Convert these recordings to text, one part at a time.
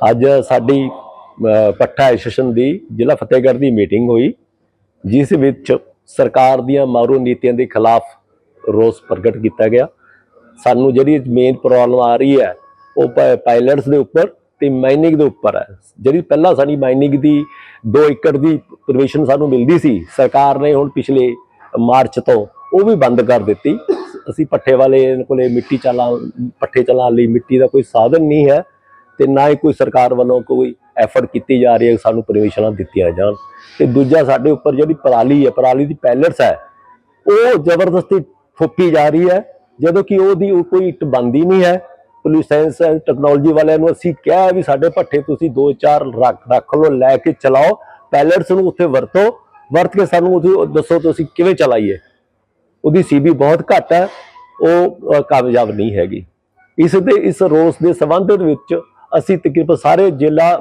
ਅੱਜ ਸਾਡੀ ਅਹ, ਪੱਠਾ ਐਸੋਸੀਏਸ਼ਨ ਦੀ ਜ਼ਿਲ੍ਹਾ ਫਤਿਹਗੜ੍ਹ ਦੀ ਮੀਟਿੰਗ ਹੋਈ ਜਿਸ ਵਿੱਚ ਸਰਕਾਰ ਦੀਆਂ ਮਾਰੂ ਨੀਤੀਆਂ ਦੇ ਖਿਲਾਫ ਰੋਸ ਪ੍ਰਗਟ ਕੀਤਾ ਗਿਆ। ਸਾਨੂੰ ਜਿਹੜੀ ਮੇਨ ਪ੍ਰੋਬਲਮ ਆ ਰਹੀ ਹੈ ਉਹ ਪਾਇਲਟਸ ਦੇ ਉੱਪਰ ਤੇ ਮਾਈਨਿੰਗ ਦੇ ਉੱਪਰ ਹੈ। ਜਿਹੜੀ ਪਹਿਲਾਂ ਸਾਡੀ ਮਾਈਨਿੰਗ ਦੀ 2 ਏਕੜ ਦੀ ਪਰਮਿਸ਼ਨ ਸਾਨੂੰ ਮਿਲਦੀ ਸੀ ਸਰਕਾਰ ਨੇ ਹੁਣ ਪਿਛਲੇ ਮਾਰਚ ਤੋਂ ਉਹ ਵੀ ਬੰਦ ਕਰ ਦਿੱਤੀ। ਅਸੀਂ ਪੱਠੇ ਵਾਲੇ ਕੋਲੇ ਮਿੱਟੀ ਚਲਾ ਪੱਠੇ ਚਲਾਉਣ ਲਈ ਮਿੱਟੀ ਦਾ ਕੋਈ ਸਾਧਨ ਨਹੀਂ ਹੈ। ਤੇ ਨਾ ਹੀ ਕੋਈ ਸਰਕਾਰ ਵੱਲੋਂ ਕੋਈ ਐਫਰਟ ਕੀਤੀ ਜਾ ਰਹੀ ਹੈ ਕਿ ਸਾਨੂੰ ਪਰਮਿਸ਼ਨਾਂ ਦਿੱਤੀਆਂ ਜਾਣ। ਤੇ ਦੂਜਾ ਸਾਡੇ ਉੱਪਰ ਜਿਹੜੀ ਪਰਾਲੀ ਹੈ, ਪਰਾਲੀ ਦੀ ਪੈਲਟਸ ਹੈ, ਉਹ ਜ਼ਬਰਦਸਤੀ ਥੋਪੀ ਜਾ ਰਹੀ ਹੈ, ਜਦੋਂ ਕਿ ਉਹਦੀ ਕੋਈ ਇੱਟ ਬੰਦੀ ਨਹੀਂ ਹੈ। ਪੁਲਿਸ ਸਾਇੰਸ ਐਂਡ ਟੈਕਨੋਲੋਜੀ ਵਾਲਿਆਂ ਨੂੰ ਅਸੀਂ ਕਿਹਾ ਵੀ ਸਾਡੇ ਭੱਠੇ ਤੁਸੀਂ 2-4 ਰੱਖ ਰੱਖ ਲਓ, ਲੈ ਕੇ ਚਲਾਓ ਪੈਲਟਸ ਨੂੰ ਉੱਥੇ ਵਰਤੋ, ਵਰਤ ਕੇ ਸਾਨੂੰ ਉਹਦੀ ਦੱਸੋ ਤੁਸੀਂ ਕਿਵੇਂ ਚਲਾਈਏ। ਉਹਦੀ ਸੀਬੀ ਬਹੁਤ ਘੱਟ ਹੈ, ਉਹ ਕਾਮਯਾਬ ਨਹੀਂ ਹੈਗੀ। ਇਸ ਦੇ, ਇਸ ਰੋਸ ਦੇ ਸੰਬੰਧ ਵਿੱਚ ਅਸੀਂ ਤਕਰੀਬਨ ਸਾਰੇ ਜ਼ਿਲ੍ਹਾ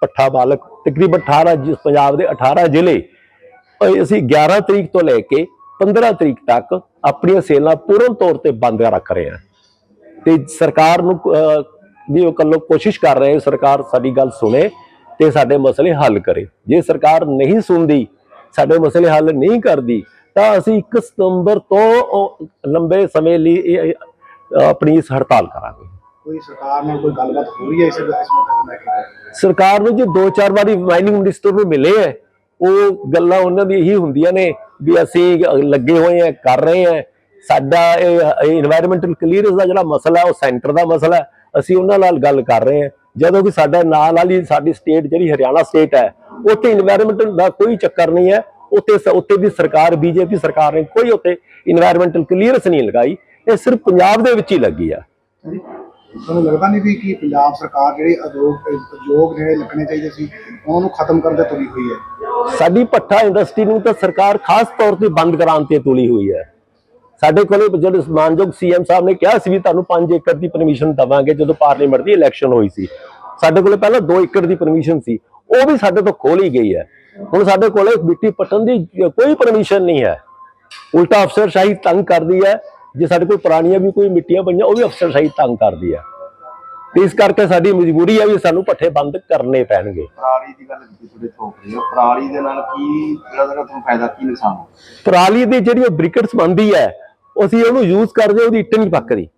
ਪੱਠਾ ਮਾਲਕ ਤਕਰੀਬਨ 18 ਜਿ- ਪੰਜਾਬ ਦੇ 18 ਜ਼ਿਲ੍ਹੇ ਅਸੀਂ 11 ਤਰੀਕ ਤੋਂ ਲੈ ਕੇ 15 ਤਰੀਕ ਤੱਕ ਆਪਣੀਆਂ ਸੇਲਾਂ ਪੂਰਨ ਤੌਰ ਤੇ ਬੰਦ ਰੱਖ ਰਹੇ ਹਾਂ। ਤੇ ਸਰਕਾਰ ਨੂੰ ਵੀ ਉਹ ਕੱਲੋ ਕੋਸ਼ਿਸ਼ ਕਰ ਰਹੇ ਸਰਕਾਰ ਸਾਡੀ ਗੱਲ ਸੁਣੇ ਤੇ ਸਾਡੇ ਮਸਲੇ ਹੱਲ ਕਰੇ। ਜੇ ਸਰਕਾਰ ਨਹੀਂ ਸੁਣਦੀ ਸਾਡੇ ਮਸਲੇ ਹੱਲ ਨਹੀਂ ਕਰਦੀ ਤਾਂ ਅਸੀਂ 1 ਸਤੰਬਰ ਤੋਂ ਲੰਬੇ ਸਮੇਂ ਲਈ ਇਹ, ਆਪਣੀ ਇਸ ਹੜਤਾਲ ਕਰਾਂਗੇ। ਸਰਕਾਰ ਨਾਲ ਸਰਕਾਰ ਨੂੰ ਜੇ ਦੋ ਚਾਰ ਵਾਰੀ ਮਾਈਨਿੰਗ ਮਿਨਿਸਟਰ ਨੂੰ ਮਿਲੇ ਹੈ। ਉਹ ਗੱਲਾਂ ਉਹਨਾਂ ਦੀ ਇਹੀ ਹੁੰਦੀਆਂ ਨੇ ਵੀ ਅਸੀਂ ਲੱਗੇ ਹੋਏ ਆ ਕਰ ਰਹੇ ਆ ਸਾਡਾ ਇਹ এনवायरमेंटਲ ਕਲੀਅਰੈਂਸ ਦਾ ਜਿਹੜਾ ਮਸਲਾ ਉਹ ਸੈਂਟਰ ਦਾ ਮਸਲਾ ਅਸੀਂ ਉਹਨਾਂ ਨਾਲ ਗੱਲ ਕਰ ਰਹੇ ਆ ਜਦੋਂ ਕਿ ਸਾਡਾ ਨਾਲ ਵਾਲੀ ਸਾਡੀ ਸਟੇਟ ਜਿਹੜੀ ਹਰਿਆਣਾ ਸਟੇਟ ਹੈ ਉੱਥੇ এনवायरमेंटਲ ਦਾ ਕੋਈ ਚੱਕਰ ਨਹੀਂ ਹੈ। ਉੱਥੇ ਉੱਥੇ ਦੀ ਸਰਕਾਰ ਬੀਜੇਪੀ ਸਰਕਾਰ ਨੇ ਕੋਈ ਉੱਥੇ এনवायरमेंटਲ ਕਲੀਅਰੈਂਸ ਨਹੀਂ ਲਗਾਈ। ਇਹ ਸਿਰਫ ਪੰਜਾਬ ਦੇ ਵਿੱਚ ਹੀ ਲੱਗੀ ਆ। ਤੁਹਾਨੂੰ ਲੱਗਦਾ ਨਹੀਂ ਵੀ ਕਿ ਪੰਜਾਬ ਸਰਕਾਰ ਜਿਹੜੇ ਉਦਯੋਗ ਉਦਯੋਗ ਜਿਹੜੇ ਲੱਗਣੇ ਚਾਹੀਦੇ ਸੀ, ਉਹਨਾਂ ਨੂੰ ਖਤਮ ਕਰਨ ਤੇ ਤੁਲੀ ਹੋਈ ਹੈ? ਸਾਡੀ ਭੱਠਾ ਇੰਡਸਟਰੀ ਨੂੰ ਤਾਂ ਸਰਕਾਰ ਖਾਸ ਤੌਰ ਤੇ ਬੰਦ ਕਰਾਉਣ ਤੇ ਤੁਲੀ ਹੋਈ ਹੈ। ਸਾਡੇ ਕੋਲੇ ਜਿਹੜੇ ਮਾਨਯੋਗ ਸੀਐਮ ਸਾਹਿਬ ਨੇ ਕਿਹਾ ਸੀ ਵੀ ਤੁਹਾਨੂੰ 5 ਏਕੜ ਦੀ ਪਰਮਿਸ਼ਨ ਦਵਾਂਗੇ ਜਦੋਂ ਪਾਰਲੀਮੈਂਟ ਦੀ ਇਲੈਕਸ਼ਨ ਹੋਈ ਸੀ। ਸਾਡੇ ਕੋਲੇ ਪਹਿਲਾਂ 2 ਏਕੜ ਦੀ ਪਰਮਿਸ਼ਨ ਸੀ, ਉਹ ਵੀ ਸਾਡੇ ਤੋਂ ਖੋਲੀ ਗਈ ਹੈ। ਹੁਣ ਸਾਡੇ ਕੋਲੇ ਮਿੱਟੀ ਪੱਟਣ ਦੀ ਕੋਈ ਪਰਮਿਸ਼ਨ ਨਹੀਂ ਹੈ। ਉਲਟਾ ਅਫਸਰ ਸ਼ਾਹੀ ਤੰਗ ਕਰਦੀ ਹੈ ਜੇ ਸਾਡੇ ਕੋਲ ਪੁਰਾਣੀਆਂ ਵੀ ਕੋਈ ਮਿੱਟੀਆਂ ਪਈਆਂ ਉਹ ਵੀ ਅਫਸਰਸ਼ਾਹੀ ਤੰਗ ਕਰਦੀ ਹੈ ਤੇ ਇਸ ਕਰਕੇ ਸਾਡੀ ਮਜਬੂਰੀ ਹੈ ਵੀ ਸਾਨੂੰ ਪੱਠੇ ਬੰਦ ਕਰਨੇ ਪੈਣਗੇ। ਪਰਾਲੀ ਦੀ ਗੱਲ ਕੀਤੀ ਤੁਹਾਡੇ ਥੋਕ ਰਹੀ ਹੋ। ਪਰਾਲੀ ਦੇ ਨਾਲ ਕੀ ਜਿਹੜਾ ਜਿਹੜਾ ਤੁਹਾਨੂੰ ਫਾਇਦਾ ਕੀ ਨੁਕਸਾਨ ਹੋ ਪਰਾਲੀ ਦੀ ਜਿਹੜੀ ਉਹ ਬ੍ਰਿਕਟਸ ਬਣਦੀ ਹੈ ਅਸੀਂ ਉਹਨੂੰ ਯੂਜ਼ ਕਰਦੇ ਉਹਦੀ ਇੱਟ ਨਹੀਂ ਪੱਕਦੀ।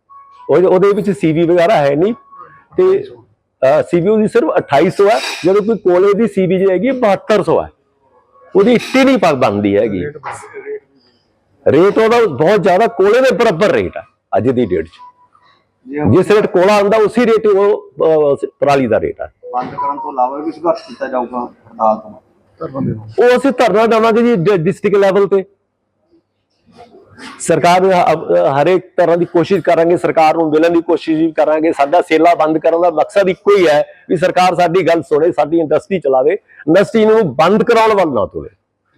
ਉਹ ਉਹਦੇ ਵਿੱਚ ਸੀਵੀ ਵਗੈਰਾ ਹੈ ਨਹੀਂ। ਤੇ ਸੀਵੀ ਉਹਦੀ ਸਿਰਫ 2800 ਹੈ ਜਦੋਂ ਕੋਈ ਕੋਲੇ ਦੀ ਸੀਵੀ ਹੈਗੀ 7200 ਹੈ ਉਹਦੀ ਇੱਟ ਨਹੀਂ ਪੱਕ ਬਣਦੀ ਹੈਗੀ। ਰੇਟ ਉਹਦਾ ਬਹੁਤ ਜ਼ਿਆਦਾ ਕੋਲੇ ਦੇ ਬਰਾਬਰ ਰੇਟ ਹੈ ਅੱਜ ਦੀ ਡੇਟ 'ਚ। ਜਿਸ ਰੇਟ ਕੋਲਾ ਆਉਂਦਾ ਉਸੇ ਰੇਟ ਉਹ ਪਰਾਲੀ ਦਾ ਰੇਟ ਹੈ ਬੰਦ ਕਰਨ ਤੋਂ ਇਲਾਵਾ ਵੀ ਸੰਘਰਸ਼ ਕੀਤਾ ਜਾਊਗਾ ਹੜਤਾਲ ਤੋਂ। ਉਹ ਅਸੀਂ ਧਰਨਾ ਦੇਵਾਂਗੇ ਜੀ ਡਿਸਟ੍ਰਿਕਟ ਲੈਵਲ ਤੇ। ਸਰਕਾਰ ਹਰੇਕ ਤਰ੍ਹਾਂ ਦੀ ਕੋਸ਼ਿਸ਼ ਕਰਾਂਗੇ ਸਰਕਾਰ ਨੂੰ ਮਿਲਣ ਦੀ ਕੋਸ਼ਿਸ਼ ਵੀ ਕਰਾਂਗੇ। ਸਾਡਾ ਸੇਲਾ ਬੰਦ ਕਰਨ ਦਾ ਮਕਸਦ ਇੱਕੋ ਹੀ ਹੈ ਵੀ ਸਰਕਾਰ ਸਾਡੀ ਗੱਲ ਸੁਣੇ ਸਾਡੀ ਇੰਡਸਟਰੀ ਚਲਾਵੇ। ਇੰਡਸਟਰੀ ਨੂੰ ਬੰਦ ਕਰਾਉਣ ਵੱਲ ਨਾ ਤੁਰੇ।